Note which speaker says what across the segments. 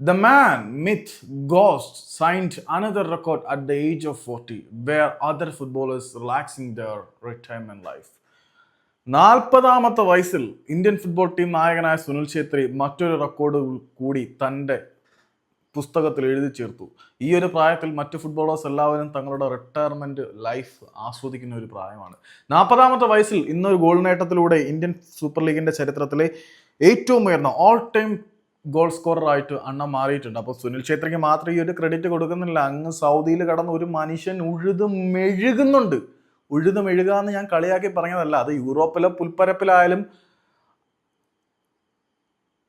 Speaker 1: The man, myth, ghost signed another record at the age of 40, where other footballers relaxing their retirement life. നാൽപ്പതാമത്തെ വയസ്സിൽ Indian football team നായകനായ സുനിൽ ഛേത്രി മറ്റൊരു record കൂടി തന്റെ പുസ്തകത്തിൽ എഴുതി ചേർത്തു ഈ ഒരു പ്രായത്തിൽ മറ്റ് ഫുട്ബോളേഴ്സ് എല്ലാവരും തങ്ങളുടെ റിട്ടയർമെന്റ് ലൈഫ് ആസ്വദിക്കുന്ന ഒരു പ്രായമാണ് നാൽപ്പതാമത്തെ വയസ്സിൽ ഇന്നൊരു ഗോൾ നേട്ടത്തിലൂടെ ഇന്ത്യൻ സൂപ്പർ ലീഗിന്റെ ചരിത്രത്തിലെ ഏറ്റവും ഉയർന്ന ഓൾ ടൈം ഗോൾ സ്കോററായിട്ട് അണ്ണ മാറിയിട്ടുണ്ട്. അപ്പോൾ സുനിൽ ഛേത്രിക്ക് മാത്രം ഈ ഒരു ക്രെഡിറ്റ് കൊടുക്കുന്നില്ല. അങ്ങ് സൗദിയിൽ കടന്ന് ഒരു മനുഷ്യൻ ഉഴുത് മെഴുകുന്നുണ്ട്. ഉഴുത് മെഴുകാന്ന് ഞാൻ കളിയാക്കി പറഞ്ഞതല്ല. അത് യൂറോപ്പിലെ പുൽപ്പരപ്പിലായാലും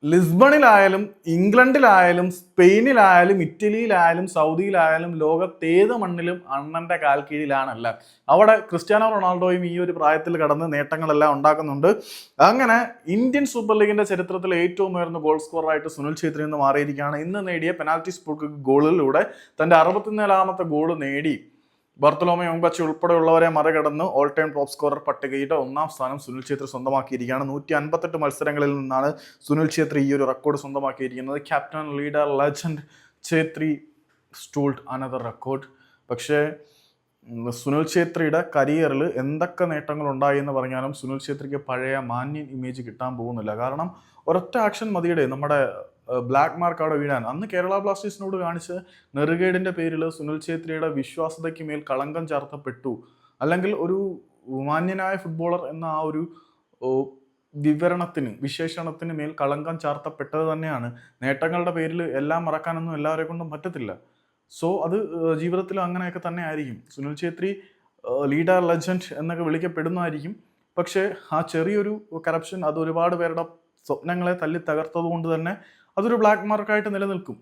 Speaker 1: ലിസ്ബണിലായാലും ഇംഗ്ലണ്ടിലായാലും സ്പെയിനിലായാലും ഇറ്റലിയിലായാലും സൗദിയിലായാലും ലോകത്തേത് മണ്ണിലും അണ്ണന്റെ കാൽ കീഴിലാണല്ല. അവിടെ ക്രിസ്ത്യാനോ റൊണാൾഡോയും ഈ ഒരു പ്രായത്തിൽ കടന്ന് നേട്ടങ്ങളെല്ലാം ഉണ്ടാക്കുന്നുണ്ട്. അങ്ങനെ ഇന്ത്യൻ സൂപ്പർ ലീഗിന്റെ ചരിത്രത്തിൽ ഏറ്റവും ഉയർന്ന ഗോൾ സ്കോറായിട്ട് സുനിൽ ഛേത്രി എന്ന് മാറിയിരിക്കുകയാണ്. ഇന്ന് നേടിയ പെനാൽറ്റി സ്പോട്ട് ഗോളിലൂടെ തന്റെ അറുപത്തിനാലാമത്തെ ഗോൾ നേടി. ബർത്തലോമ യോങ്ബച്ച് ഉൾപ്പെടെയുള്ളവരെ മറികടന്ന് ഓൾ ടൈം ടോപ്പ് സ്കോറർ പട്ടികയുടെ ഒന്നാം സ്ഥാനം സുനിൽ ഛേത്രി സ്വന്തമാക്കിയിരിക്കുകയാണ്. നൂറ്റി അൻപത്തെട്ട് മത്സരങ്ങളിൽ നിന്നാണ് സുനിൽ ഛേത്രി ഈ ഒരു record സ്വന്തമാക്കിയിരിക്കുന്നത്. Captain leader legend Chhetri stole another record പക്ഷേ സുനിൽ ഛേത്രിയുടെ കരിയറിൽ എന്തൊക്കെ നേട്ടങ്ങൾ ഉണ്ടായി എന്ന് പറഞ്ഞാലും സുനിൽ ഛേത്രിക്ക് പഴയ മാന്യൻ ഇമേജ് കിട്ടാൻ പോകുന്നില്ല. കാരണം ഒരൊറ്റ ആക്ഷൻ മതിയുടെ. നമ്മുടെ ബ്ലാക്ക് മാർക്ക് അവിടെ വീഴാൻ. അന്ന് കേരള ബ്ലാസ്റ്റേഴ്സിനോട് കാണിച്ച നെറുകേടിന്റെ പേരിൽ സുനിൽ ഛേത്രിയുടെ വിശ്വാസതയ്ക്ക് മേൽ കളങ്കം ചാർത്തപ്പെട്ടു. അല്ലെങ്കിൽ ഒരു മാന്യനായ ഫുട്ബോളർ എന്ന ആ ഒരു വിവരണത്തിന് വിശേഷണത്തിന് മേൽ കളങ്കം ചാർത്തപ്പെട്ടത് തന്നെയാണ്. നേട്ടങ്ങളുടെ പേരിൽ എല്ലാം മറക്കാനൊന്നും എല്ലാവരെ കൊണ്ടും പറ്റത്തില്ല. സോ അത് ജീവിതത്തിൽ അങ്ങനെയൊക്കെ തന്നെ ആയിരിക്കും സുനിൽ ഛേത്രി ലീഡർ ലെജൻഡ് എന്നൊക്കെ വിളിക്കപ്പെടുന്നതായിരിക്കും. പക്ഷേ ആ ചെറിയൊരു കറപ്ഷൻ അത് ഒരുപാട് പേരുടെ സ്വപ്നങ്ങളെ തല്ലി തകർത്തത് കൊണ്ട് തന്നെ അതൊരു ബ്ലാക്ക് മാർക്കായിട്ട് നിലനിൽക്കും.